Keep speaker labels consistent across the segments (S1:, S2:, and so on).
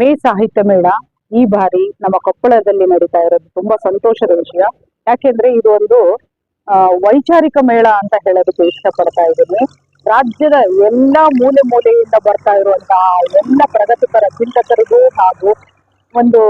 S1: ಮೇ ಸಾಹಿತ್ಯ ಮೇಳ ಈ ಬಾರಿ ನಮ್ಮ ಕೊಪ್ಪಳದಲ್ಲಿ ನಡೀತಾ ಇರೋದು ತುಂಬಾ ಸಂತೋಷದ ವಿಷಯ. ಯಾಕೆಂದ್ರೆ ಇದು ಒಂದು ವೈಚಾರಿಕ ಮೇಳ ಅಂತ ಹೇಳೋದಕ್ಕೆ ಇಷ್ಟಪಡ್ತಾ ಇದ್ದೀನಿ. ರಾಜ್ಯದ ಎಲ್ಲಾ ಮೂಲೆ ಮೂಲೆಯಿಂದ ಬರ್ತಾ ಇರುವಂತಹ ಎಲ್ಲ ಪ್ರಗತಿಪರ ಚಿಂತಕರಿಗೂ ಹಾಗೂ ಒಂದು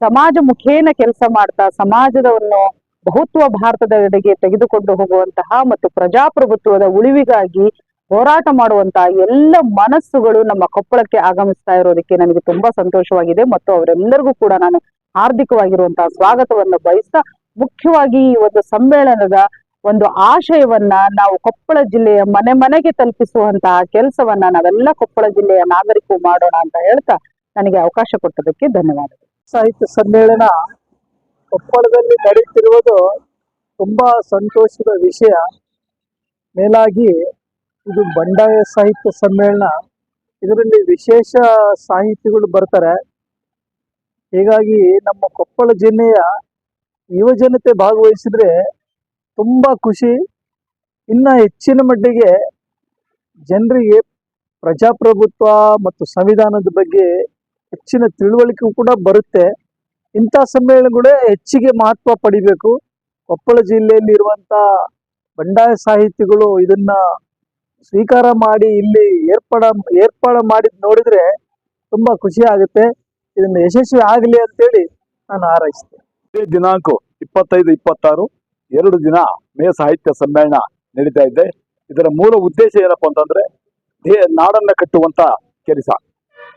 S1: ಸಮಾಜ ಮುಖೇನ ಕೆಲಸ ಮಾಡ್ತಾ ಸಮಾಜದ ಒಂದು ಬಹುತ್ವ ಭಾರತದೆಡೆಗೆ ತೆಗೆದುಕೊಂಡು ಹೋಗುವಂತಹ ಮತ್ತು ಪ್ರಜಾಪ್ರಭುತ್ವದ ಉಳಿವಿಗಾಗಿ ಹೋರಾಟ ಮಾಡುವಂತಹ ಎಲ್ಲ ಮನಸ್ಸುಗಳು ನಮ್ಮ ಕೊಪ್ಪಳಕ್ಕೆ ಆಗಮಿಸ್ತಾ ಇರೋದಕ್ಕೆ ನನಗೆ ತುಂಬಾ ಸಂತೋಷವಾಗಿದೆ. ಮತ್ತು ಅವರೆಲ್ಲರಿಗೂ ಕೂಡ ನಾನು ಹಾರ್ದಿಕವಾಗಿರುವಂತಹ ಸ್ವಾಗತವನ್ನು ಬಯಸ್ತಾ ಮುಖ್ಯವಾಗಿ ಈ ಒಂದು ಸಮ್ಮೇಳನದ ಒಂದು ಆಶಯವನ್ನ ನಾವು ಕೊಪ್ಪಳ ಜಿಲ್ಲೆಯ ಮನೆ ಮನೆಗೆ ತಲುಪಿಸುವಂತಹ ಕೆಲಸವನ್ನ ನಾವೆಲ್ಲ ಕೊಪ್ಪಳ ಜಿಲ್ಲೆಯ ನಾಗರಿಕರು ಮಾಡೋಣ ಅಂತ ಹೇಳ್ತಾ ನನಗೆ ಅವಕಾಶ ಕೊಟ್ಟದಕ್ಕೆ ಧನ್ಯವಾದಗಳು.
S2: ಸಾಹಿತ್ಯ ಸಮ್ಮೇಳನ ಕೊಪ್ಪಳದಲ್ಲಿ ನಡೆಯುತ್ತಿರುವುದು ತುಂಬಾ ಸಂತೋಷದ ವಿಷಯ. ಮೇಲಾಗಿ ಇದು ಬಂಡಾಯ ಸಾಹಿತ್ಯ ಸಮ್ಮೇಳನ. ಇದರಲ್ಲಿ ವಿಶೇಷ ಸಾಹಿತಿಗಳು ಬರ್ತಾರೆ. ಹೀಗಾಗಿ ನಮ್ಮ ಕೊಪ್ಪಳ ಜಿಲ್ಲೆಯ ಯುವಜನತೆ ಭಾಗವಹಿಸಿದ್ರೆ ತುಂಬಾ ಖುಷಿ. ಇನ್ನ ಹೆಚ್ಚಿನ ಮಟ್ಟಿಗೆ ಜನರಿಗೆ ಪ್ರಜಾಪ್ರಭುತ್ವ ಮತ್ತು ಸಂವಿಧಾನದ ಬಗ್ಗೆ ಹೆಚ್ಚಿನ ತಿಳುವಳಿಕೆ ಕೂಡ ಬರುತ್ತೆ. ಇಂಥ ಸಮ್ಮೇಳನಗಳೇ ಹೆಚ್ಚಿಗೆ ಮಹತ್ವ ಪಡಿಬೇಕು. ಕೊಪ್ಪಳ ಜಿಲ್ಲೆಯಲ್ಲಿ ಇರುವಂತ ಬಂಡಾಯ ಸಾಹಿತಿಗಳು ಇದನ್ನ ಸ್ವೀಕಾರ ಮಾಡಿ ಇಲ್ಲಿ ಏರ್ಪಾಡ, ಏರ್ಪಾಡು ಮಾಡಿದ್ ನೋಡಿದ್ರೆ ತುಂಬಾ ಖುಷಿ ಆಗುತ್ತೆ. ಇದನ್ನ ಯಶಸ್ವಿ ಆಗಲಿ ಅಂತೇಳಿ ನಾನು ಹಾರೈಸ್ತೇನೆ.
S3: ಇದೇ ದಿನಾಂಕ ಇಪ್ಪತ್ತೈದು, ಇಪ್ಪತ್ತಾರು, ಎರಡು ದಿನ ಮೇ ಸಾಹಿತ್ಯ ಸಮ್ಮೇಳನ ನಡೀತಾ ಇದೆ. ಇದರ ಮೂಲ ಉದ್ದೇಶ ಏನಪ್ಪಾ ಅಂತಂದ್ರೆ ನಾಡನ್ನ ಕಟ್ಟುವಂತ ಕೆಲಸ.